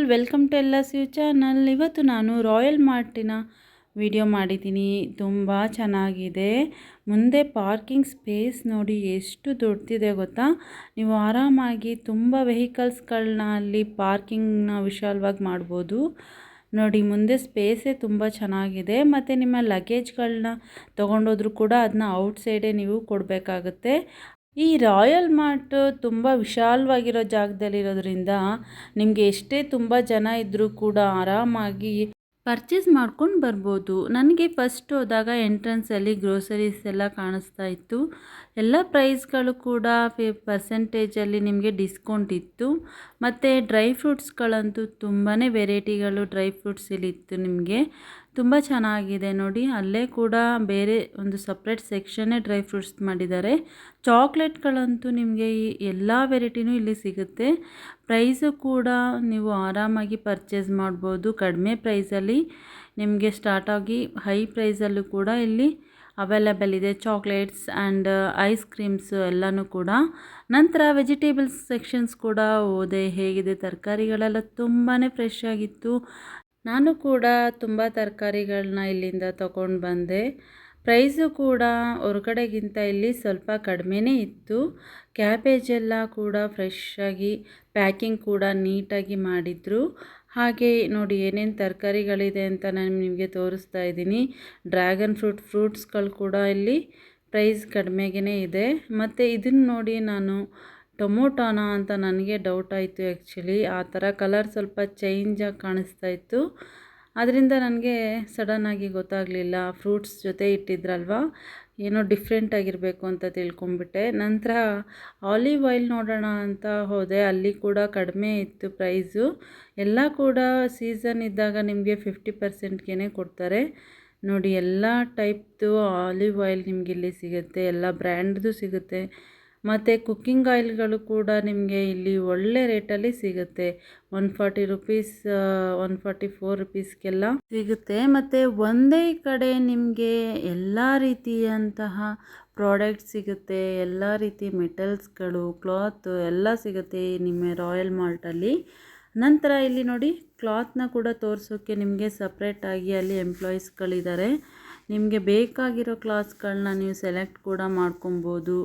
All welcome to ಎಲ್ಲ ಸ್ಯೂ channel ಇವತ್ತು ನಾನು ರಾಯಲ್ ಮಾರ್ಟಿನ ವಿಡಿಯೋ ಮಾಡಿದ್ದೀನಿ ತುಂಬ ಚೆನ್ನಾಗಿದೆ ಮುಂದೆ ಪಾರ್ಕಿಂಗ್ ಸ್ಪೇಸ್ ನೋಡಿ ಎಷ್ಟು ದೊಡ್ಡದಿದೆ ಗೊತ್ತಾ ನೀವು ಆರಾಮಾಗಿ ತುಂಬ ವೆಹಿಕಲ್ಸ್ಗಳನ್ನ ಅಲ್ಲಿ ಪಾರ್ಕಿಂಗ್ನ ವಿಶಾಲವಾಗಿ ಮಾಡ್ಬೋದು ನೋಡಿ ಮುಂದೆ ಸ್ಪೇಸೇ ತುಂಬ ಚೆನ್ನಾಗಿದೆ ಮತ್ತು ನಿಮ್ಮ ಲಗೇಜ್ಗಳನ್ನ ತೊಗೊಂಡೋದ್ರೂ ಕೂಡ ಅದನ್ನ ಔಟ್ಸೈಡೇ ನೀವು ಕೊಡಬೇಕಾಗುತ್ತೆ ಈ ರಾಯಲ್ ಮಾರ್ಟ್ ತುಂಬ ವಿಶಾಲವಾಗಿರೋ ಜಾಗದಲ್ಲಿರೋದ್ರಿಂದ ನಿಮಗೆ ಎಷ್ಟೇ ತುಂಬ ಜನ ಇದ್ದರೂ ಕೂಡ ಆರಾಮಾಗಿ ಪರ್ಚೇಸ್ ಮಾಡ್ಕೊಂಡು ಬರ್ಬೋದು. ನನಗೆ ಫಸ್ಟ್ ಹೋದಾಗ ಎಂಟ್ರೆನ್ಸಲ್ಲಿ ಗ್ರೋಸರೀಸ್ ಎಲ್ಲ ಕಾಣಿಸ್ತಾ ಇತ್ತು. ಎಲ್ಲ ಪ್ರೈಸ್ಗಳು ಕೂಡ ಫಿ ಪರ್ಸೆಂಟೇಜಲ್ಲಿ ನಿಮಗೆ ಡಿಸ್ಕೌಂಟ್ ಇತ್ತು. ಮತ್ತು ಡ್ರೈ ಫ್ರೂಟ್ಸ್ಗಳಂತೂ ತುಂಬಾ ವೆರೈಟಿಗಳು ಡ್ರೈ ಫ್ರೂಟ್ಸ್ ಇತ್ತು ನಿಮಗೆ. ತುಂಬ ಚೆನ್ನಾಗಿದೆ ನೋಡಿ. ಅಲ್ಲೇ ಕೂಡ ಬೇರೆ ಒಂದು ಸಪ್ರೇಟ್ ಸೆಕ್ಷನ್ನೇ ಡ್ರೈ ಫ್ರೂಟ್ಸ್ ಮಾಡಿದ್ದಾರೆ. ಚಾಕ್ಲೇಟ್ಗಳಂತೂ ನಿಮಗೆ ಎಲ್ಲ ವೆರೈಟಿನೂ ಇಲ್ಲಿ ಸಿಗುತ್ತೆ. ಪ್ರೈಸು ಕೂಡ ನೀವು ಆರಾಮಾಗಿ ಪರ್ಚೇಸ್ ಮಾಡ್ಬೋದು. ಕಡಿಮೆ ಪ್ರೈಸಲ್ಲಿ ನಿಮಗೆ ಸ್ಟಾರ್ಟಾಗಿ ಹೈ ಪ್ರೈಸಲ್ಲೂ ಕೂಡ ಇಲ್ಲಿ ಅವೈಲೇಬಲ್ ಇದೆ. ಚಾಕ್ಲೇಟ್ಸ್ ಆ್ಯಂಡ್ ಐಸ್ ಕ್ರೀಮ್ಸ್ ಎಲ್ಲನೂ ಕೂಡ. ನಂತರ ವೆಜಿಟೇಬಲ್ಸ್ ಸೆಕ್ಷನ್ಸ್ ಕೂಡ ಹೋದೆ. ಹೇಗಿದೆ? ತರಕಾರಿಗಳೆಲ್ಲ ತುಂಬಾ ಫ್ರೆಶ್ ಆಗಿತ್ತು. ನಾನು ಕೂಡ ತುಂಬ ತರಕಾರಿಗಳನ್ನ ಇಲ್ಲಿಂದ ತಗೊಂಡು ಬಂದೆ. ಪ್ರೈಸು ಕೂಡ ಹೊರಗಡೆಗಿಂತ ಇಲ್ಲಿ ಸ್ವಲ್ಪ ಕಡಿಮೆನೇ ಇತ್ತು. ಕ್ಯಾಬೇಜ್ ಎಲ್ಲ ಕೂಡ ಫ್ರೆಶ್ ಆಗಿ ಪ್ಯಾಕಿಂಗ್ ಕೂಡ ನೀಟಾಗಿ ಮಾಡಿದರು. ಹಾಗೆ ನೋಡಿ ಏನೇನು ತರಕಾರಿಗಳಿದೆ ಅಂತ ನಾನು ನಿಮಗೆ ತೋರಿಸ್ತಾ ಇದ್ದೀನಿ. ಡ್ರ್ಯಾಗನ್ ಫ್ರೂಟ್ ಫ್ರೂಟ್ಸ್ಗಳು ಕೂಡ ಇಲ್ಲಿ ಪ್ರೈಸ್ ಕಡಿಮೆಗೇ ಇದೆ. ಮತ್ತು ಇದನ್ನು ನೋಡಿ ನಾನು ಟೊಮೊಟೊನಾ ಅಂತ ನನಗೆ ಡೌಟ್ ಆಯಿತು ಆ್ಯಕ್ಚುಲಿ ಆ ಥರ ಕಲರ್ ಸ್ವಲ್ಪ ಚೇಂಜಾಗಿ ಕಾಣಿಸ್ತಾ ಇತ್ತು. ಅದರಿಂದ ನನಗೆ ಸಡನ್ನಾಗಿ ಗೊತ್ತಾಗಲಿಲ್ಲ. ಫ್ರೂಟ್ಸ್ ಜೊತೆ ಇಟ್ಟಿದ್ರಲ್ವ? ಏನೋ ಡಿಫ್ರೆಂಟ್ ಆಗಿರಬೇಕು ಅಂತ ತಿಳ್ಕೊಂಬಿಟ್ಟೆ ನಂತರ ಆಲಿವ್ ಆಯಿಲ್ ನೋಡೋಣ ಅಂತ ಹೋದೆ. ಅಲ್ಲಿ ಕೂಡ ಕಡಿಮೆ ಇತ್ತು ಪ್ರೈಸು ಎಲ್ಲ ಕೂಡ ಸೀಸನ್ ಇದ್ದಾಗ ನಿಮಗೆ ಫಿಫ್ಟಿ ಪರ್ಸೆಂಟ್ಗೆ ಕೊಡ್ತಾರೆ. ನೋಡಿ, ಎಲ್ಲ ಟೈಪ್ದು ಆಲಿವ್ ಆಯಿಲ್ ನಿಮಗೆ ಇಲ್ಲಿ ಸಿಗುತ್ತೆ. ಎಲ್ಲ ಬ್ರ್ಯಾಂಡ್ದು ಸಿಗುತ್ತೆ. ಮತ್ತು ಕುಕ್ಕಿಂಗ್ ಆಯಿಲ್ಗಳು ಕೂಡ ನಿಮಗೆ ಇಲ್ಲಿ ಒಳ್ಳೆ ರೇಟಲ್ಲಿ ಸಿಗುತ್ತೆ. One forty rupees one forty four ರುಪೀಸ್ಗೆಲ್ಲ ಸಿಗುತ್ತೆ. ಮತ್ತು ಒಂದೇ ಕಡೆ ನಿಮಗೆ ಎಲ್ಲ ರೀತಿಯಂತಹ ಪ್ರಾಡಕ್ಟ್ ಸಿಗುತ್ತೆ. ಎಲ್ಲ ರೀತಿ ಮೆಟಲ್ಸ್ಗಳು, ಕ್ಲಾತ್ ಎಲ್ಲ ಸಿಗುತ್ತೆ ನಿಮ್ಮ ರಾಯಲ್ ಮಾಲ್ಟಲ್ಲಿ. ನಂತರ ಇಲ್ಲಿ ನೋಡಿ, ಕ್ಲಾತ್ನ ಕೂಡ ತೋರಿಸೋಕ್ಕೆ ನಿಮಗೆ ಸಪ್ರೇಟಾಗಿ ಅಲ್ಲಿ ಎಂಪ್ಲಾಯೀಸ್ಗಳಿದ್ದಾರೆ. ನಿಮಗೆ ಬೇಕಾಗಿರೋ ಕ್ಲಾಸ್ಗಳನ್ನ ನೀವು ಸೆಲೆಕ್ಟ್ ಕೂಡ ಮಾಡ್ಕೊಬೋದು.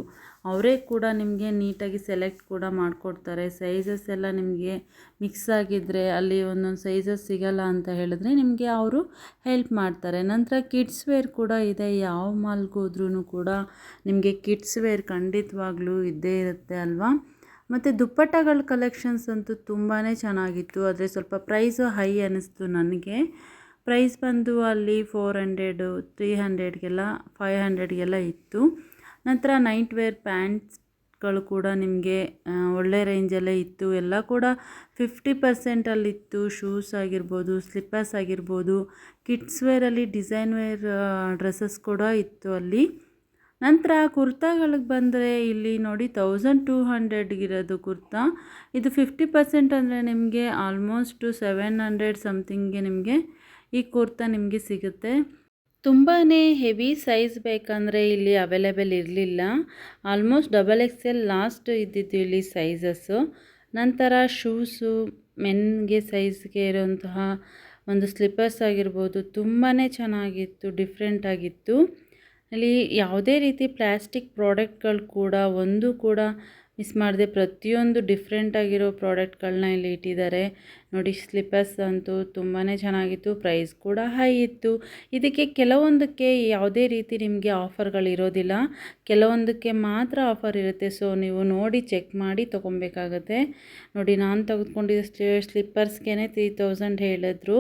ಅವರೇ ಕೂಡ ನಿಮಗೆ ನೀಟಾಗಿ ಸೆಲೆಕ್ಟ್ ಕೂಡ ಮಾಡಿಕೊಡ್ತಾರೆ. ಸೈಜಸ್ ಎಲ್ಲ ನಿಮಗೆ ಮಿಕ್ಸ್ ಆಗಿದ್ದರೆ ಅಲ್ಲಿ ಒಂದೊಂದು ಸೈಜಸ್ ಸಿಗಲ್ಲ ಅಂತ ಹೇಳಿದ್ರೆ ನಿಮಗೆ ಅವರು ಹೆಲ್ಪ್ ಮಾಡ್ತಾರೆ. ನಂತರ ಕಿಡ್ಸ್ ವೇರ್ ಕೂಡ ಇದೆ. ಯಾವ ಮಾಲ್ಗೋದ್ರೂ ಕೂಡ ನಿಮಗೆ ಕಿಡ್ಸ್ ವೇರ್ ಖಂಡಿತವಾಗ್ಲೂ ಇದ್ದೇ ಇರುತ್ತೆ ಅಲ್ವಾ? ಮತ್ತು ದುಪ್ಪಟ್ಟಗಳ ಕಲೆಕ್ಷನ್ಸ್ ಅಂತೂ ತುಂಬಾ ಚೆನ್ನಾಗಿತ್ತು. ಆದರೆ ಸ್ವಲ್ಪ ಪ್ರೈಸು ಹೈ ಅನ್ನಿಸ್ತು ನನಗೆ. ಪ್ರೈಸ್ ಬಂದು ಅಲ್ಲಿ ಫೋರ್ ಹಂಡ್ರೆಡು, ತ್ರೀ ಹಂಡ್ರೆಡ್ಗೆಲ್ಲ, ಫೈವ್ ಹಂಡ್ರೆಡ್ಗೆಲ್ಲ ಇತ್ತು. ನಂತರ ನೈಟ್ ವೇರ್ ಪ್ಯಾಂಟ್ಸ್ಗಳು ಕೂಡ ನಿಮಗೆ ಒಳ್ಳೆ ರೇಂಜಲ್ಲೇ ಇತ್ತು. ಎಲ್ಲ ಕೂಡ ಫಿಫ್ಟಿ ಪರ್ಸೆಂಟಲ್ಲಿತ್ತು ಶೂಸ್ ಆಗಿರ್ಬೋದು, ಸ್ಲಿಪ್ಪರ್ಸ್ ಆಗಿರ್ಬೋದು, ಕಿಡ್ಸ್ ವೇರಲ್ಲಿ ಡಿಸೈನ್ ವೇರ್ ಡ್ರೆಸ್ಸಸ್ ಕೂಡ ಇತ್ತು ಅಲ್ಲಿ. ನಂತರ ಕುರ್ತಾಗಳಿಗೆ ಬಂದರೆ ಇಲ್ಲಿ ನೋಡಿ ತೌಸಂಡ್ ಟೂ ಹಂಡ್ರೆಡ್ಗಿರೋದು ಕುರ್ತಾ. ಇದು ಫಿಫ್ಟಿ ಪರ್ಸೆಂಟ್ ಅಂದರೆ ನಿಮಗೆ ಆಲ್ಮೋಸ್ಟು ಸೆವೆನ್ ಹಂಡ್ರೆಡ್ ಸಮಥಿಂಗ್ಗೆ ನಿಮಗೆ ಈ ಕುರ್ತಾ ನಿಮಗೆ ಸಿಗುತ್ತೆ. ತುಂಬಾ ಹೆವಿ ಸೈಜ್ ಬೇಕಂದರೆ ಇಲ್ಲಿ ಅವೈಲೇಬಲ್ ಇರಲಿಲ್ಲ. Almost double X L last ಇದ್ದಿದ್ದು ಇಲ್ಲಿ ಸೈಜಸ್ಸು ನಂತರ ಶೂಸು, ಮೆನ್ಗೆ ಸೈಜ್ಗೆ ಇರುವಂತಹ ಒಂದು ಸ್ಲಿಪ್ಪರ್ಸ್ ಆಗಿರ್ಬೋದು ತುಂಬಾ ಚೆನ್ನಾಗಿತ್ತು, ಡಿಫ್ರೆಂಟ್ ಆಗಿತ್ತು. ಅಲ್ಲಿ ಯಾವುದೇ ರೀತಿ ಪ್ಲ್ಯಾಸ್ಟಿಕ್ ಪ್ರಾಡಕ್ಟ್ಗಳು ಕೂಡ, ಒಂದು ಕೂಡ ಮಿಸ್ ಮಾಡಿದೆ ಪ್ರತಿಯೊಂದು ಡಿಫ್ರೆಂಟ್ ಆಗಿರೋ ಪ್ರಾಡಕ್ಟ್ಗಳನ್ನ ಇಲ್ಲಿ ಇಟ್ಟಿದ್ದಾರೆ. ನೋಡಿ ಸ್ಲಿಪ್ಪರ್ಸ್ ಅಂತೂ ತುಂಬಾ ಚೆನ್ನಾಗಿತ್ತು ಪ್ರೈಸ್ ಕೂಡ ಹೈ ಇತ್ತು. ಇದಕ್ಕೆ ಕೆಲವೊಂದಕ್ಕೆ ಯಾವುದೇ ರೀತಿ ನಿಮಗೆ ಆಫರ್ಗಳಿರೋದಿಲ್ಲ ಕೆಲವೊಂದಕ್ಕೆ ಮಾತ್ರ ಆಫರ್ ಇರುತ್ತೆ. ಸೊ ನೀವು ನೋಡಿ ಚೆಕ್ ಮಾಡಿ ತೊಗೊಬೇಕಾಗತ್ತೆ ನೋಡಿ, ನಾನು ತೆಗೆದುಕೊಂಡಿದ್ದ ಸ್ಲಿಪ್ಪರ್ಸ್ಗೆ ತ್ರೀ ತೌಸಂಡ್ ಹೇಳಿದ್ರು.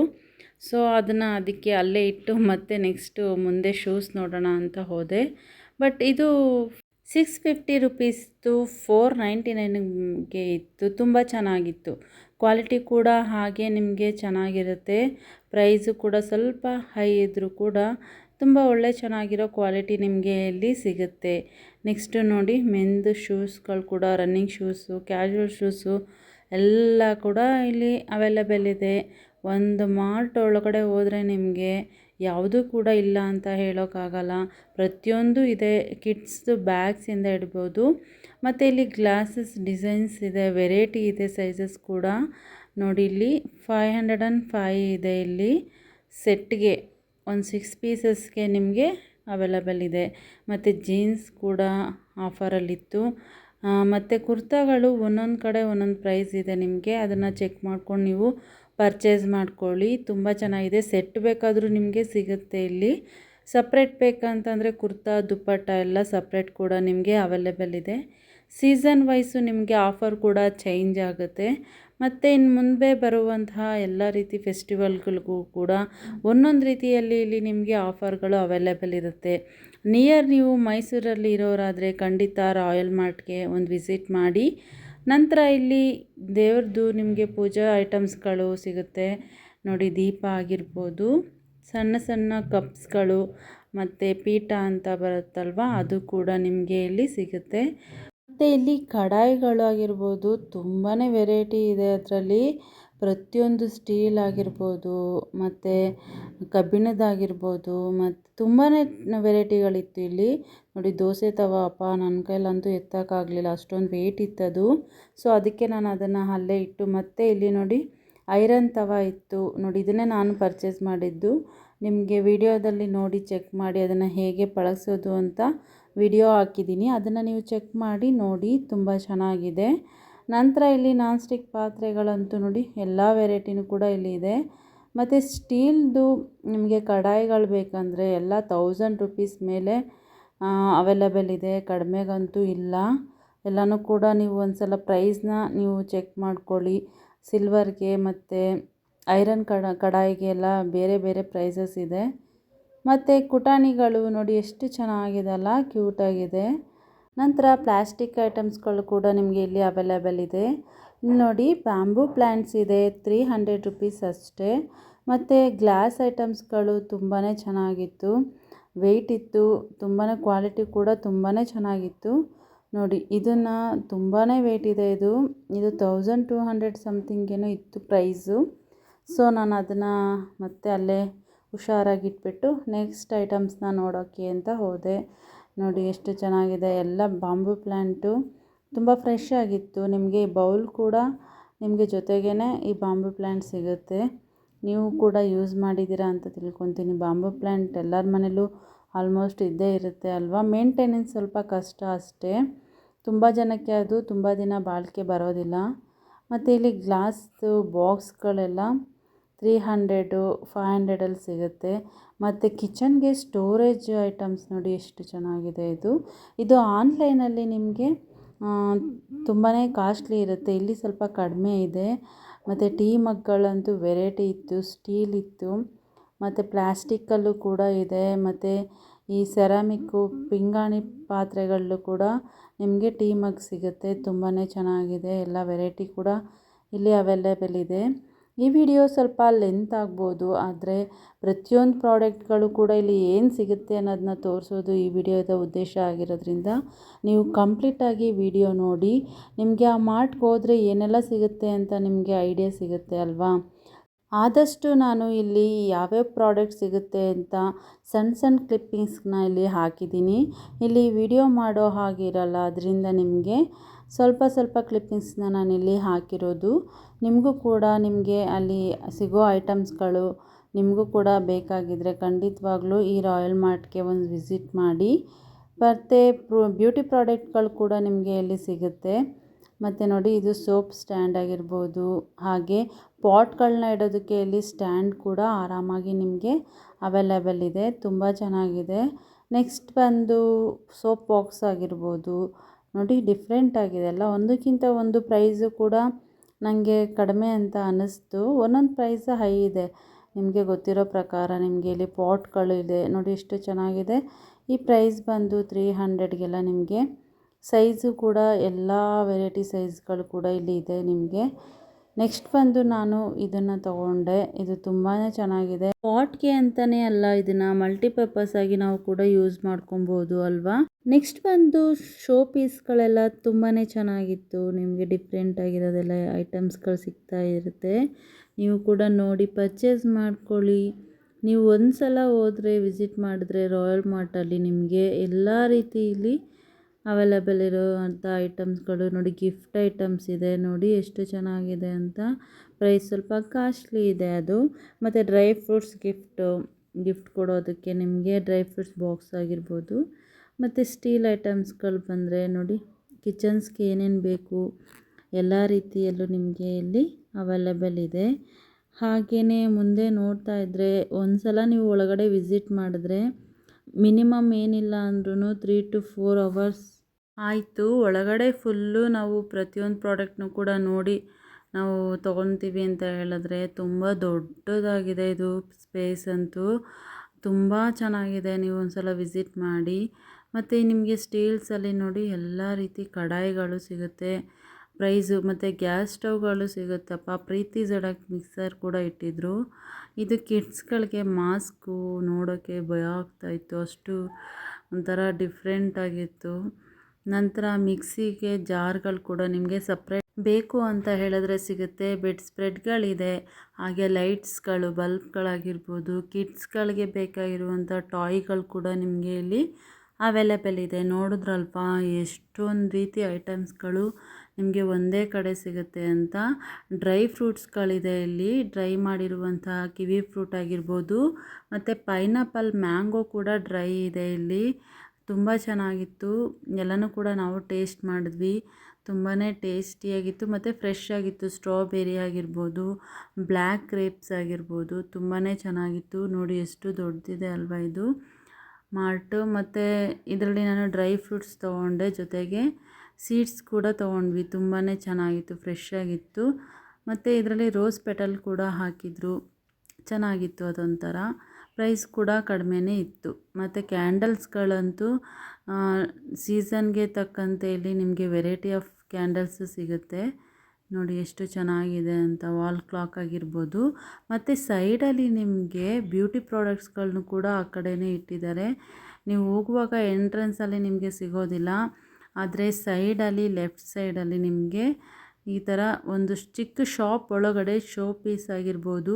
ಸೊ ಅದನ್ನು ಅದಕ್ಕೆ ಅಲ್ಲೇ ಇಟ್ಟು ಮತ್ತೆ ನೆಕ್ಸ್ಟು ಮುಂದೆ ಶೂಸ್ ನೋಡೋಣ ಅಂತ ಹೋದೆ. ಬಟ್ ಇದು ಸಿಕ್ಸ್ ಫಿಫ್ಟಿ ರುಪೀಸ್ದು ಫೋರ್ ನೈಂಟಿ ನೈನ್ಗೆ ಇತ್ತು, ತುಂಬ ಚೆನ್ನಾಗಿತ್ತು. ಕ್ವಾಲಿಟಿ ಕೂಡ ಹಾಗೆ ನಿಮಗೆ ಚೆನ್ನಾಗಿರುತ್ತೆ. ಪ್ರೈಸು ಕೂಡ ಸ್ವಲ್ಪ ಹೈ ಇದ್ದರೂ ಕೂಡ ತುಂಬ ಒಳ್ಳೆ ಚೆನ್ನಾಗಿರೋ ಕ್ವಾಲಿಟಿ ನಿಮಗೆ ಇಲ್ಲಿ ಸಿಗುತ್ತೆ. ನೆಕ್ಸ್ಟು ನೋಡಿ, ಮೆಂದು ಶೂಸ್ಗಳು ಕೂಡ, ರನ್ನಿಂಗ್ ಶೂಸು, ಕ್ಯಾಶುವಲ್ ಶೂಸು ಎಲ್ಲ ಕೂಡ ಇಲ್ಲಿ ಅವೈಲೇಬಲ್ ಇದೆ. ಒಂದು ಮಾರ್ಟ್ ಒಳಗಡೆ ಹೋದರೆ ನಿಮಗೆ ಯಾವುದೂ ಕೂಡ ಇಲ್ಲ ಅಂತ ಹೇಳೋಕ್ಕಾಗಲ್ಲ. ಪ್ರತಿಯೊಂದು ಇದೆ ಕಿಡ್ಸ್ದು ಬ್ಯಾಗ್ಸಿಂದ ಇಡ್ಬೋದು. ಮತ್ತು ಇಲ್ಲಿ ಗ್ಲಾಸಸ್ ಡಿಸೈನ್ಸ್ ಇದೆ, ವೆರೈಟಿ ಇದೆ, ಸೈಜಸ್ ಕೂಡ. ನೋಡಿ ಇಲ್ಲಿ ಫೈವ್ ಹಂಡ್ರೆಡ್ ಆ್ಯಂಡ್ ಫೈ ಇದೆ ಇಲ್ಲಿ. ಸೆಟ್ಗೆ ಒಂದು ಸಿಕ್ಸ್ ಪೀಸಸ್ಗೆ ನಿಮಗೆ ಅವೈಲಬಲ್ ಇದೆ. ಮತ್ತು ಜೀನ್ಸ್ ಕೂಡ ಆಫರಲ್ಲಿತ್ತು. ಮತ್ತು ಕುರ್ತಾಗಳು ಒಂದೊಂದು ಕಡೆ ಒಂದೊಂದು ಪ್ರೈಸ್ ಇದೆ ನಿಮಗೆ. ಅದನ್ನು ಚೆಕ್ ಮಾಡ್ಕೊಂಡು ನೀವು ಪರ್ಚೇಸ್ ಮಾಡ್ಕೊಳ್ಳಿ. ತುಂಬ ಚೆನ್ನಾಗಿದೆ. ಸೆಟ್ ಬೇಕಾದರೂ ನಿಮಗೆ ಸಿಗುತ್ತೆ ಇಲ್ಲಿ. ಸಪ್ರೇಟ್ ಬೇಕಂತಂದರೆ ಕುರ್ತಾ, ದುಪ್ಪಟ್ಟ ಎಲ್ಲ ಸಪ್ರೇಟ್ ಕೂಡ ನಿಮಗೆ ಅವೈಲೇಬಲ್ ಇದೆ. ಸೀಸನ್ ವೈಸು ನಿಮಗೆ ಆಫರ್ ಕೂಡ ಚೇಂಜ್ ಆಗುತ್ತೆ. ಮತ್ತು ಇನ್ನು ಮುಂದೆ ಬರುವಂತಹ ಎಲ್ಲ ರೀತಿ ಫೆಸ್ಟಿವಲ್ಗಳಿಗೂ ಕೂಡ ಒಂದೊಂದು ರೀತಿಯಲ್ಲಿ ಇಲ್ಲಿ ನಿಮಗೆ ಆಫರ್ಗಳು ಅವೈಲೇಬಲ್ ಇರುತ್ತೆ. ನಿಯರ್ ನೀವು ಮೈಸೂರಲ್ಲಿ ಇರೋರಾದರೆ ಖಂಡಿತ ರಾಯಲ್ ಮಾರ್ಟ್ಗೆ ಒಂದು ವಿಸಿಟ್ ಮಾಡಿ. ನಂತರ ಇಲ್ಲಿ ದೇವ್ರದ್ದು ನಿಮಗೆ ಪೂಜಾ ಐಟಮ್ಸ್ಗಳು ಸಿಗುತ್ತೆ. ನೋಡಿ, ದೀಪ ಆಗಿರ್ಬೋದು, ಸಣ್ಣ ಸಣ್ಣ ಕಪ್ಸ್ಗಳು ಮತ್ತು ಪೀಠ ಅಂತ ಬರುತ್ತಲ್ವ, ಅದು ಕೂಡ ನಿಮಗೆ ಇಲ್ಲಿ ಸಿಗುತ್ತೆ. ಮತ್ತು ಇಲ್ಲಿ ಕಡಾಯಿಗಳು ಆಗಿರ್ಬೋದು ತುಂಬಾ ವೆರೈಟಿ ಇದೆ ಅದರಲ್ಲಿ. ಪ್ರತಿಯೊಂದು ಸ್ಟೀಲ್ ಆಗಿರ್ಬೋದು, ಮತ್ತು ಕಬ್ಬಿಣದ್ದಾಗಿರ್ಬೋದು ಮತ್ತು ತುಂಬಾ ವೆರೈಟಿಗಳಿತ್ತು ಇಲ್ಲಿ. ನೋಡಿ, ದೋಸೆ ತವ ಅಪ್ಪ ನನ್ನ ಕೈಲಂತೂ ಎತ್ತಕ್ಕಾಗಲಿಲ್ಲ, ಅಷ್ಟೊಂದು ವೆಯ್ಟ್ ಇತ್ತದು. ಸೊ ಅದಕ್ಕೆ ನಾನು ಅದನ್ನು ಅಲ್ಲೇ ಇಟ್ಟು, ಮತ್ತೆ ಇಲ್ಲಿ ನೋಡಿ, ಐರನ್ ತವ ಇತ್ತು. ನೋಡಿ, ಇದನ್ನೇ ನಾನು ಪರ್ಚೇಸ್ ಮಾಡಿದ್ದು. ನಿಮಗೆ ವಿಡಿಯೋದಲ್ಲಿ ನೋಡಿ ಚೆಕ್ ಮಾಡಿ ಅದನ್ನು ಹೇಗೆ ಬಳಸೋದು ಅಂತ ವಿಡಿಯೋ ಹಾಕಿದ್ದೀನಿ. ಅದನ್ನು ನೀವು ಚೆಕ್ ಮಾಡಿ ನೋಡಿ, ತುಂಬ ಚೆನ್ನಾಗಿದೆ. ನಂತರ ಇಲ್ಲಿ ನಾನ್ ಸ್ಟಿಕ್ ಪಾತ್ರೆಗಳಂತೂ ನೋಡಿ ಎಲ್ಲ ವೆರೈಟಿನೂ ಕೂಡ ಇಲ್ಲಿ ಇದೆ. ಮತ್ತು ಸ್ಟೀಲ್ದು ನಿಮಗೆ ಕಡಾಯಿಗಳು ಬೇಕಂದರೆ ಎಲ್ಲ ತೌಸಂಡ್ ರುಪೀಸ್ ಮೇಲೆ ಅವೈಲಬಲ್ ಇದೆ. ಕಡಿಮೆಗಂತೂ ಇಲ್ಲ. ಎಲ್ಲನೂ ಕೂಡ ನೀವು ಒಂದು ಸಲ ಪ್ರೈಸ್ನ ನೀವು ಚೆಕ್ ಮಾಡ್ಕೊಳ್ಳಿ. ಸಿಲ್ವರ್ಗೆ ಮತ್ತು ಐರನ್ ಕಡ, ಕಡಾಯಿಗೆ ಎಲ್ಲ ಬೇರೆ ಬೇರೆ ಪ್ರೈಸಸ್ ಇದೆ. ಮತ್ತು ಕುಟಾಣಿಗಳು ನೋಡಿ ಎಷ್ಟು ಚೆನ್ನಾಗಿದೆ ಅಲ್ಲ ಕ್ಯೂಟಾಗಿದೆ ನಂತರ ಪ್ಲಾಸ್ಟಿಕ್ ಐಟಮ್ಸ್ಗಳು ಕೂಡ ನಿಮಗೆ ಇಲ್ಲಿ ಅವೈಲೇಬಲ್ ಇದೆ. ಇಲ್ಲಿ ನೋಡಿ, ಬ್ಯಾಂಬೂ ಪ್ಲ್ಯಾಂಟ್ಸ್ ಇದೆ, ತ್ರೀ ಹಂಡ್ರೆಡ್ ರುಪೀಸ್ ಅಷ್ಟೇ. ಮತ್ತು ಗ್ಲಾಸ್ ಐಟಮ್ಸ್ಗಳು ತುಂಬಾ ಚೆನ್ನಾಗಿತ್ತು. ವೆಯ್ಟ್ ಇತ್ತು ತುಂಬಾ ಕ್ವಾಲಿಟಿ ಕೂಡ ತುಂಬಾ ಚೆನ್ನಾಗಿತ್ತು. ನೋಡಿ, ಇದನ್ನು ತುಂಬಾ ವೆಯ್ಟ್ ಇದೆ ಇದು. ಇದು ತೌಸಂಡ್ ಟೂ ಹಂಡ್ರೆಡ್ ಸಮಥಿಂಗೇನೋ ಇತ್ತು ಪ್ರೈಸು. ಸೊ, ನಾನು ಅದನ್ನು ಮತ್ತೆ ಅಲ್ಲೇ ಹುಷಾರಾಗಿಟ್ಬಿಟ್ಟು ನೆಕ್ಸ್ಟ್ ಐಟಮ್ಸ್ನ ನೋಡೋಕ್ಕೆ ಅಂತ ಹೋದೆ. ನೋಡಿ ಎಷ್ಟು ಚೆನ್ನಾಗಿದೆ. ಎಲ್ಲ ಬಾಂಬು ಪ್ಲ್ಯಾಂಟು ತುಂಬ ಫ್ರೆಶ್ ಆಗಿತ್ತು. ನಿಮಗೆ ಬೌಲ್ ಕೂಡ ನಿಮಗೆ ಜೊತೆಗೇ ಈ ಬಾಂಬು ಪ್ಲ್ಯಾಂಟ್ ಸಿಗುತ್ತೆ. ನೀವು ಕೂಡ ಯೂಸ್ ಮಾಡಿದ್ದೀರಾ ಅಂತ ತಿಳ್ಕೊತೀನಿ. ಬಾಂಬು ಪ್ಲ್ಯಾಂಟ್ ಎಲ್ಲರ ಮನೇಲೂ ಆಲ್ಮೋಸ್ಟ್ ಇದ್ದೇ ಇರುತ್ತೆ ಅಲ್ವಾ? ಮೇಂಟೆನೆನ್ಸ್ ಸ್ವಲ್ಪ ಕಷ್ಟ ಅಷ್ಟೇ. ತುಂಬ ಜನಕ್ಕೆ ಅದು ತುಂಬ ದಿನ ಬಾಳಿಕೆ ಬರೋದಿಲ್ಲ. ಮತ್ತು ಇಲ್ಲಿ ಗ್ಲಾಸ್ದು ಬಾಕ್ಸ್ಗಳೆಲ್ಲ ತ್ರೀ ಹಂಡ್ರೆಡು ಫೈವ್ ಹಂಡ್ರೆಡಲ್ಲಿ ಸಿಗುತ್ತೆ. ಮತ್ತು ಕಿಚನ್ಗೆ ಸ್ಟೋರೇಜ್ ಐಟಮ್ಸ್ ನೋಡಿ ಎಷ್ಟು ಚೆನ್ನಾಗಿದೆ ಇದು. ಇದು ಆನ್ಲೈನಲ್ಲಿ ನಿಮಗೆ ತುಂಬಾ ಕಾಸ್ಟ್ಲಿ ಇರುತ್ತೆ. ಇಲ್ಲಿ ಸ್ವಲ್ಪ ಕಡಿಮೆ ಇದೆ. ಮತ್ತು ಟೀ ಮಗ್ಗಳಂತೂ ವೆರೈಟಿ ಇತ್ತು ಸ್ಟೀಲ್ ಇತ್ತು. ಮತ್ತು ಪ್ಲ್ಯಾಸ್ಟಿಕ್ಕಲ್ಲೂ ಕೂಡ ಇದೆ. ಮತ್ತು ಈ ಸೆರಾಮಿಕ್ಕು ಪಿಂಗಾಣಿ ಪಾತ್ರೆಗಳಲ್ಲೂ ಕೂಡ ನಿಮಗೆ ಟೀ ಮಗ್ ಸಿಗುತ್ತೆ. ತುಂಬಾ ಚೆನ್ನಾಗಿದೆ. ಎಲ್ಲ ವೆರೈಟಿ ಕೂಡ ಇಲ್ಲಿ ಅವೈಲೇಬಲ್ ಇದೆ. ಈ ವಿಡಿಯೋ ಸ್ವಲ್ಪ ಲೆಂತ್ ಆಗ್ಬೋದು, ಆದರೆ ಪ್ರತಿಯೊಂದು ಪ್ರಾಡಕ್ಟ್ಗಳು ಕೂಡ ಇಲ್ಲಿ ಏನು ಸಿಗುತ್ತೆ ಅನ್ನೋದನ್ನ ತೋರಿಸೋದು ಈ ವಿಡಿಯೋದ ಉದ್ದೇಶ ಆಗಿರೋದ್ರಿಂದ. ನೀವು ಕಂಪ್ಲೀಟಾಗಿ ವಿಡಿಯೋ ನೋಡಿ, ನಿಮಗೆ ಆ ಮಾರ್ಟ್ಗೆ ಹೋದರೆ ಏನೆಲ್ಲ ಸಿಗುತ್ತೆ ಅಂತ ನಿಮಗೆ ಐಡಿಯಾ ಸಿಗುತ್ತೆ ಅಲ್ವಾ? ಆದಷ್ಟು ನಾನು ಇಲ್ಲಿ ಯಾವ್ಯಾವ ಪ್ರಾಡಕ್ಟ್ ಸಿಗುತ್ತೆ ಅಂತ ಸಣ್ಣ ಸಣ್ಣ ಕ್ಲಿಪ್ಪಿಂಗ್ಸ್ನ ಇಲ್ಲಿ ಹಾಕಿದ್ದೀನಿ. ಇಲ್ಲಿ ವಿಡಿಯೋ ಮಾಡೋ ಹಾಗಿರಲ್ಲ ಅದರಿಂದ ನಿಮಗೆ ಸ್ವಲ್ಪ ಸ್ವಲ್ಪ ಕ್ಲಿಪ್ಪಿಂಗ್ಸ್ನ ಇಲ್ಲಿ ಹಾಕಿರೋದು. ನಿಮಗೂ ಕೂಡ ನಿಮಗೆ ಅಲ್ಲಿ ಸಿಗೋ ಐಟಮ್ಸ್ಗಳು ನಿಮಗೂ ಕೂಡ ಬೇಕಾಗಿದ್ದರೆ ಖಂಡಿತವಾಗ್ಲೂ ಈ ರಾಯಲ್ ಮಾರ್ಟ್ಗೆ ಒಂದು ವಿಸಿಟ್ ಮಾಡಿ. ಮತ್ತು ಬ್ಯೂಟಿ ಪ್ರಾಡಕ್ಟ್ಗಳು ಕೂಡ ನಿಮಗೆ ಇಲ್ಲಿ ಸಿಗುತ್ತೆ. ಮತ್ತು ನೋಡಿ, ಇದು ಸೋಪ್ ಸ್ಟ್ಯಾಂಡ್ ಆಗಿರ್ಬೋದು, ಹಾಗೆ ಪಾಟ್ಗಳನ್ನ ಇಡೋದಕ್ಕೆ ಇಲ್ಲಿ ಸ್ಟ್ಯಾಂಡ್ ಕೂಡ ಆರಾಮಾಗಿ ನಿಮಗೆ ಅವೈಲೇಬಲ್ ಇದೆ. ತುಂಬ ಚೆನ್ನಾಗಿದೆ. ನೆಕ್ಸ್ಟ್ ಬಂದು ಸೋಪ್ ಬಾಕ್ಸ್ ಆಗಿರ್ಬೋದು. ನೋಡಿ, ಡಿಫ್ರೆಂಟ್ ಆಗಿದೆ. ಅಲ್ಲ, ಒಂದಕ್ಕಿಂತ ಒಂದು ಪ್ರೈಸು ಕೂಡ ನನಗೆ ಕಡಿಮೆ ಅಂತ ಅನ್ನಿಸ್ತು. ಒಂದೊಂದು ಪ್ರೈಸ್ ಹೈ ಇದೆ. ನಿಮಗೆ ಗೊತ್ತಿರೋ ಪ್ರಕಾರ ನಿಮಗೆ ಇಲ್ಲಿ ಪಾಟ್ಗಳು ಇದೆ. ನೋಡಿ ಎಷ್ಟು ಚೆನ್ನಾಗಿದೆ. ಈ ಪ್ರೈಸ್ ಬಂದು ತ್ರೀ ಹಂಡ್ರೆಡ್ಗೆಲ್ಲ ನಿಮಗೆ ಸೈಜು ಕೂಡ, ಎಲ್ಲ ವೆರೈಟಿ ಸೈಜ್ಗಳು ಕೂಡ ಇಲ್ಲಿ ಇದೆ ನಿಮಗೆ. ನೆಕ್ಸ್ಟ್ ಬಂದು ನಾನು ಇದನ್ನು ತಗೊಂಡೆ. ಇದು ತುಂಬಾ ಚೆನ್ನಾಗಿದೆ. ಪಾಟ್ಗೆ ಅಂತಲೇ ಅಲ್ಲ, ಇದನ್ನು ಮಲ್ಟಿಪರ್ಪಸ್ ಆಗಿ ನಾವು ಕೂಡ ಯೂಸ್ ಮಾಡ್ಕೊಬೋದು ಅಲ್ವಾ? ನೆಕ್ಸ್ಟ್ ಬಂದು ಶೋ ಪೀಸ್ಗಳೆಲ್ಲ ತುಂಬಾ ಚೆನ್ನಾಗಿತ್ತು. ನಿಮಗೆ ಡಿಫ್ರೆಂಟ್ ಆಗಿರೋದೆಲ್ಲ ಐಟಮ್ಸ್ಗಳು ಸಿಗ್ತಾ ಇರುತ್ತೆ. ನೀವು ಕೂಡ ನೋಡಿ ಪರ್ಚೇಸ್ ಮಾಡ್ಕೊಳ್ಳಿ. ನೀವು ಒಂದು ಸಲ ಹೋದರೆ ವಿಸಿಟ್ ಮಾಡಿದ್ರೆ ರಾಯಲ್ ಮಾರ್ಟಲ್ಲಿ ನಿಮಗೆ ಎಲ್ಲ ರೀತಿಯಲ್ಲಿ ಅವೈಲೇಬಲ್ ಇರೋವಂಥ ಐಟಮ್ಸ್ಗಳು ನೋಡಿ ಗಿಫ್ಟ್ ಐಟಮ್ಸ್ ಇದೆ, ನೋಡಿ ಎಷ್ಟು ಚೆನ್ನಾಗಿದೆ ಅಂತ. ಪ್ರೈಸ್ ಸ್ವಲ್ಪ ಕಾಸ್ಟ್ಲಿ ಇದೆ ಅದು. ಮತ್ತು ಡ್ರೈ ಫ್ರೂಟ್ಸ್ ಗಿಫ್ಟು ಗಿಫ್ಟ್ ಕೊಡೋದಕ್ಕೆ ನಿಮಗೆ ಡ್ರೈ ಫ್ರೂಟ್ಸ್ ಬಾಕ್ಸ್ ಆಗಿರ್ಬೋದು. ಮತ್ತು ಸ್ಟೀಲ್ ಐಟಮ್ಸ್ಗಳು ಬಂದರೆ ನೋಡಿ, ಕಿಚನ್ಸ್ಗೆ ಏನೇನು ಬೇಕು, ಎಲ್ಲ ರೀತಿಯಲ್ಲೂ ನಿಮಗೆ ಇಲ್ಲಿ ಅವೈಲೇಬಲ್ ಇದೆ. ಹಾಗೆಯೇ ಮುಂದೆ ನೋಡ್ತಾ ಇದ್ದರೆ, ಒಂದು ಸಲ ನೀವು ಒಳಗಡೆ ವಿಸಿಟ್ ಮಾಡಿದ್ರೆ ಮಿನಿಮಮ್ ಏನಿಲ್ಲ ಅಂದ್ರೂ ತ್ರೀ ಟು ಫೋರ್ ಅವರ್ಸ್ ಆಯಿತು. ಒಳಗಡೆ ಫುಲ್ಲು ನಾವು ಪ್ರತಿಯೊಂದು ಪ್ರಾಡಕ್ಟ್ನು ಕೂಡ ನೋಡಿ ನಾವು ತೊಗೊತೀವಿ ಅಂತ ಹೇಳಿದ್ರೆ ತುಂಬ ದೊಡ್ಡದಾಗಿದೆ ಇದು ಸ್ಪೇಸ್ ಅಂತೂ. ತುಂಬ ಚೆನ್ನಾಗಿದೆ. ನೀವು ಒಂದು ಸಲ ವಿಸಿಟ್ ಮಾಡಿ. ಮತ್ತು ನಿಮಗೆ ಸ್ಟೀಲ್ಸಲ್ಲಿ ನೋಡಿ ಎಲ್ಲ ರೀತಿ ಕಡಾಯಿಗಳು ಸಿಗುತ್ತೆ. ಪ್ರೈಸು ಮತ್ತು ಗ್ಯಾಸ್ ಸ್ಟೌವ್ಗಳು ಸಿಗುತ್ತಪ್ಪ. ಪ್ರೀತಿ ಜಡಕ್ ಮಿಕ್ಸರ್ ಕೂಡ ಇಟ್ಟಿದ್ರು. ಇದು ಕಿಡ್ಸ್ಗಳಿಗೆ ಮಾಸ್ಕು ನೋಡೋಕ್ಕೆ ಭಯ ಆಗ್ತಾಯಿತ್ತು ಅಷ್ಟು ಒಂಥರ ಡಿಫ್ರೆಂಟಾಗಿತ್ತು ನಂತರ ಮಿಕ್ಸಿಗೆ ಜಾರ್ಗಳು ಕೂಡ ನಿಮಗೆ ಸಪ್ರೇಟ್ ಬೇಕು ಅಂತ ಹೇಳಿದ್ರೆ ಸಿಗುತ್ತೆ. ಬೆಡ್ ಸ್ಪ್ರೆಡ್ಗಳಿದೆ. ಹಾಗೆ ಲೈಟ್ಸ್ಗಳು, ಬಲ್ಬ್ಗಳಾಗಿರ್ಬೋದು. ಕಿಡ್ಸ್ಗಳಿಗೆ ಬೇಕಾಗಿರುವಂಥ ಟಾಯ್ಗಳು ಕೂಡ ನಿಮಗೆ ಇಲ್ಲಿ ಅವೈಲೇಬಲ್ ಇದೆ. ನೋಡಿದ್ರಲ್ಪ ಎಷ್ಟೊಂದು ರೀತಿ ಐಟಮ್ಸ್ಗಳು ನಿಮಗೆ ಒಂದೇ ಕಡೆ ಸಿಗುತ್ತೆ ಅಂತ. ಡ್ರೈ ಫ್ರೂಟ್ಸ್ಗಳಿದೆ ಇಲ್ಲಿ. ಡ್ರೈ ಮಾಡಿರುವಂಥ ಕಿವಿ ಫ್ರೂಟ್ ಆಗಿರ್ಬೋದು. ಮತ್ತು ಪೈನಾಪಲ್ ಮ್ಯಾಂಗೋ ಕೂಡ ಡ್ರೈ ಇದೆ ಇಲ್ಲಿ. ತುಂಬ ಚೆನ್ನಾಗಿತ್ತು. ಎಲ್ಲನೂ ಕೂಡ ನಾವು ಟೇಸ್ಟ್ ಮಾಡಿದ್ವಿ. ತುಂಬಾ ಟೇಸ್ಟಿಯಾಗಿತ್ತು ಮತ್ತು ಫ್ರೆಶ್ ಆಗಿತ್ತು. ಸ್ಟ್ರಾಬೆರಿ ಆಗಿರ್ಬೋದು ಬ್ಲ್ಯಾಕ್ ಗ್ರೇಪ್ಸ್ ಆಗಿರ್ಬೋದು. ತುಂಬಾ ಚೆನ್ನಾಗಿತ್ತು. ನೋಡಿ, ಎಷ್ಟು ದೊಡ್ಡದಿದೆ ಅಲ್ವಾ ಇದು. ಮಾರ್ಟು ಮತ್ತು ಇದರಲ್ಲಿ ನಾನು ಡ್ರೈ ಫ್ರೂಟ್ಸ್ ತೊಗೊಂಡೆ. ಜೊತೆಗೆ ಸೀಡ್ಸ್ ಕೂಡ ತೊಗೊಂಡ್ವಿ. ತುಂಬಾ ಚೆನ್ನಾಗಿತ್ತು, ಫ್ರೆಶ್ ಆಗಿತ್ತು. ಮತ್ತು ಇದರಲ್ಲಿ ರೋಸ್ ಪೆಟಲ್ ಕೂಡ ಹಾಕಿದ್ರು. ಚೆನ್ನಾಗಿತ್ತು ಅದೊಂಥರ. ಪ್ರೈಸ್ ಕೂಡ ಕಡಿಮೆನೇ ಇತ್ತು. ಮತ್ತು ಕ್ಯಾಂಡಲ್ಸ್ಗಳಂತೂ ಸೀಸನ್ಗೆ ತಕ್ಕಂತೆ ಇಲ್ಲಿ ನಿಮಗೆ ವೆರೈಟಿ ಆಫ್ ಕ್ಯಾಂಡಲ್ಸು ಸಿಗುತ್ತೆ. ನೋಡಿ ಎಷ್ಟು ಚೆನ್ನಾಗಿದೆ ಅಂತ ವಾಲ್ ಕ್ಲಾಕ್ ಆಗಿರ್ಬೋದು. ಮತ್ತು ಸೈಡಲ್ಲಿ ನಿಮಗೆ ಬ್ಯೂಟಿ ಪ್ರಾಡಕ್ಟ್ಸ್ಗಳನ್ನು ಕೂಡ ಆ ಕಡೆಯೇ ಇಟ್ಟಿದ್ದಾರೆ. ನೀವು ಹೋಗುವಾಗ ಎಂಟ್ರೆನ್ಸಲ್ಲಿ ನಿಮಗೆ ಸಿಗೋದಿಲ್ಲ. ಆದರೆ ಸೈಡಲ್ಲಿ, ಲೆಫ್ಟ್ ಸೈಡಲ್ಲಿ ನಿಮಗೆ ಈ ಥರ ಒಂದು ಚಿಕ್ಕ ಶಾಪ್ ಒಳಗಡೆ ಶೋ ಪೀಸ್ ಆಗಿರ್ಬೋದು,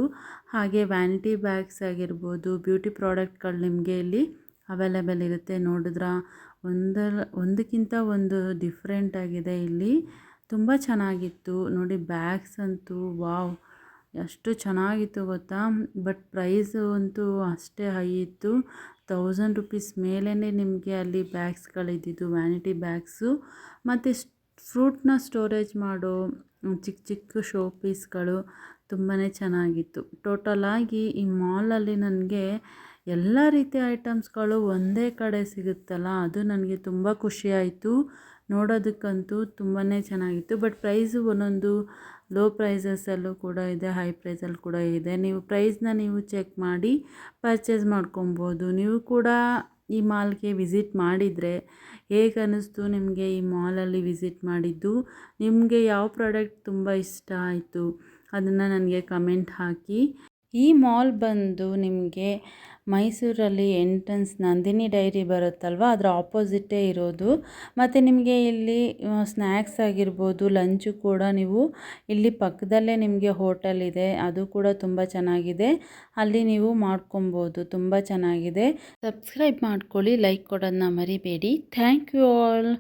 ಹಾಗೆ ವ್ಯಾನಿಟಿ ಬ್ಯಾಗ್ಸ್ ಆಗಿರ್ಬೋದು, ಬ್ಯೂಟಿ ಪ್ರಾಡಕ್ಟ್ಗಳು ನಿಮಗೆ ಇಲ್ಲಿ ಅವೈಲೇಬಲ್ ಇರುತ್ತೆ ನೋಡಿದ್ರ? ಒಂದರ ಒಂದಕ್ಕಿಂತ ಒಂದು ಡಿಫ್ರೆಂಟ್ ಆಗಿದೆ ಇಲ್ಲಿ. ತುಂಬ ಚೆನ್ನಾಗಿತ್ತು. ನೋಡಿ ಬ್ಯಾಗ್ಸ್ ಅಂತೂ ವಾವ್. ಎಷ್ಟು ಚೆನ್ನಾಗಿತ್ತು ಗೊತ್ತಾ? ಬಟ್ ಪ್ರೈಸು ಅಂತೂ ಅಷ್ಟೇ ಹೈ ಇತ್ತು. ತೌಸಂಡ್ ರುಪೀಸ್ ಮೇಲೇ ನಿಮಗೆ ಅಲ್ಲಿ ಬ್ಯಾಗ್ಸ್ಗಳಿದ್ದಿದ್ದು, ವ್ಯಾನಿಟಿ ಬ್ಯಾಗ್ಸು. ಮತ್ತು ಫ್ರೂಟ್ನ ಸ್ಟೋರೇಜ್ ಮಾಡೋ ಚಿಕ್ಕ ಚಿಕ್ಕ ಶೋ ಪೀಸ್ಗಳು ತುಂಬಾ ಚೆನ್ನಾಗಿತ್ತು. ಟೋಟಲಾಗಿ ಈ ಮಾಲಲ್ಲಿ ನನಗೆ ಎಲ್ಲ ರೀತಿಯ ಐಟಮ್ಸ್ಗಳು ಒಂದೇ ಕಡೆ ಸಿಗುತ್ತಲ್ಲ, ಅದು ನನಗೆ ತುಂಬ ಖುಷಿಯಾಯಿತು ನೋಡೋದಕ್ಕಂತೂ ತುಂಬಾ ಚೆನ್ನಾಗಿತ್ತು. ಬಟ್ ಪ್ರೈಸು ಒಂದೊಂದು ಲೋ ಪ್ರೈಸಸಲ್ಲೂ ಕೂಡ ಇದೆ, ಹೈ ಪ್ರೈಸಲ್ಲಿ ಕೂಡ ಇದೆ. ನೀವು ಪ್ರೈಸ್ನ ನೀವು ಚೆಕ್ ಮಾಡಿ ಪರ್ಚೇಸ್ ಮಾಡ್ಕೊಬೋದು. ನೀವು ಕೂಡ ಈ ಮಾಲ್ಗೆ ವಿಸಿಟ್ ಮಾಡಿದರೆ ಹೇಗೆ ಅನ್ನಿಸ್ತು ನಿಮಗೆ ಈ ಮಾಲಲ್ಲಿ ವಿಸಿಟ್ ಮಾಡಿದ್ದು? ನಿಮಗೆ ಯಾವ ಪ್ರಾಡಕ್ಟ್ ತುಂಬ ಇಷ್ಟ ಆಯಿತು? ಅದನ್ನು ನನಗೆ ಕಮೆಂಟ್ ಹಾಕಿ. ಈ ಮಾಲ್ ಬಂದು ನಿಮಗೆ ಮೈಸೂರಲ್ಲಿ ಎಂಟ್ರೆನ್ಸ್ ನಂದಿನಿ ಡೈರಿ ಬರುತ್ತಲ್ವ? ಅದರ ಆಪೋಸಿಟ್ಟೇ ಇರೋದು. ಮತ್ತು ನಿಮಗೆ ಇಲ್ಲಿ ಸ್ನ್ಯಾಕ್ಸ್ ಆಗಿರ್ಬೋದು, ಲಂಚು ಕೂಡ ನೀವು ಇಲ್ಲಿ ಪಕ್ಕದಲ್ಲೇ ನಿಮಗೆ ಹೋಟೆಲ್ ಇದೆ. ಅದು ಕೂಡ ತುಂಬ ಚೆನ್ನಾಗಿದೆ. ಅಲ್ಲಿ ನೀವು ಮಾಡ್ಕೊಬೋದು. ತುಂಬ ಚೆನ್ನಾಗಿದೆ. ಸಬ್ಸ್ಕ್ರೈಬ್ ಮಾಡ್ಕೊಳ್ಳಿ, ಲೈಕ್ ಕೊಡೋದನ್ನ ಮರಿಬೇಡಿ. Thank you all.